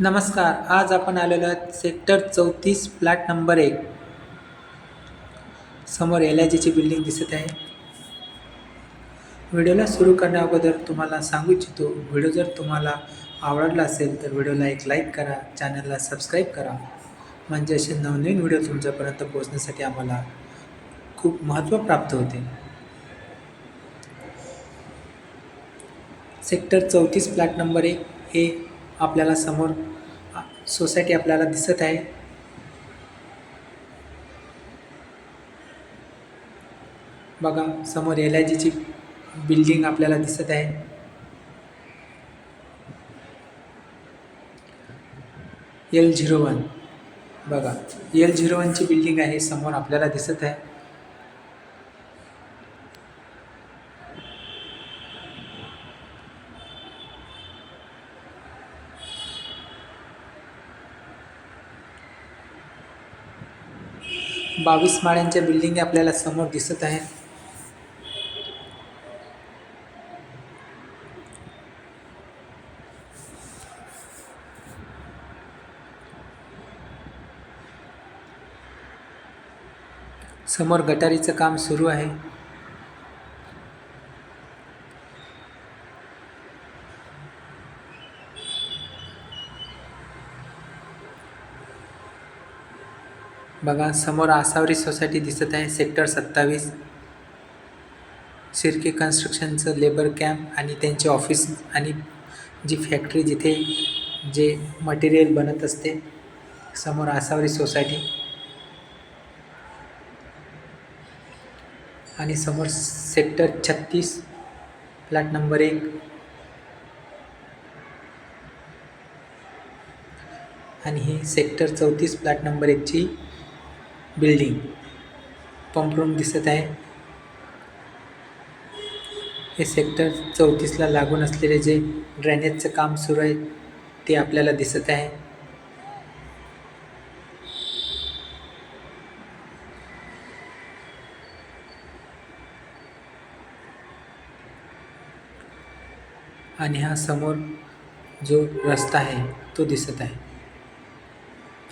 नमस्कार आज आपण आलेलो आहोत सेक्टर चौतीस फ्लॅट नंबर एक. समोर एल आय जीची बिल्डिंग दिसत आहे. व्हिडिओला सुरू करण्या अगोदर तुम्हाला सांगू इच्छितो व्हिडिओ जर तुम्हाला आवडला असेल तर व्हिडिओला एक लाईक करा चॅनलला सबस्क्राईब करा. म्हणजे असे नवनवीन व्हिडिओ तुमच्यापर्यंत पोहोचण्यासाठी आम्हाला खूप महत्त्व प्राप्त होते. सेक्टर चौतीस फ्लॅट नंबर एक हे आपल्याला समोर सोसायटी आपल्याला दिसत आहे. बघा समोर एल आय जीची बिल्डिंग आपल्याला दिसत आहे. L zero one. बघा एल झिरो वनची बिल्डिंग आहे समोर आपल्याला दिसत आहे. बावीस माळ्यांच्या बिल्डिंग आपल्याला समोर दिसत आहे. समोर गटारीचं काम सुरू आहे. बघा समोर आसावरी सोसायटी दिसत आहे सेक्टर सत्तावीस. शिर्के कन्स्ट्रक्शनचं लेबर कॅम्प आणि त्यांचे ऑफिस आणि जी फॅक्टरी जिथे जे मटेरियल बनत असते समोर आसावरी सोसायटी. आणि समोर सेक्टर छत्तीस फ्लॅट नंबर एक. आणि ही सेक्टर चौतीस फ्लॅट नंबर एकची बिल्डिंग. पंप रूम दिसत आहे. हे सेक्टर चौतीसला लागून असलेले जे ड्रेनेजचं काम सुरू आहे ते आपल्याला दिसत आहे. आणि हा समोर जो रस्ता आहे तो दिसत आहे.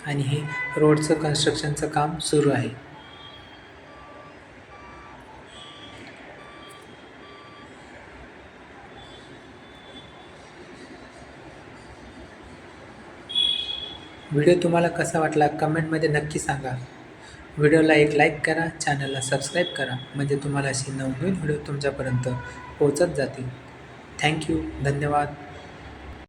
आणि हे रोडचं कन्स्ट्रक्शनचं काम सुरू आहे. व्हिडिओ तुम्हाला कसा वाटला कमेंटमध्ये नक्की सांगा. व्हिडिओला एक लाईक करा चॅनलला सबस्क्राईब करा म्हणजे तुम्हाला असे नवनवीन व्हिडिओ तुमच्यापर्यंत पोहोचत जातील. थँक्यू धन्यवाद.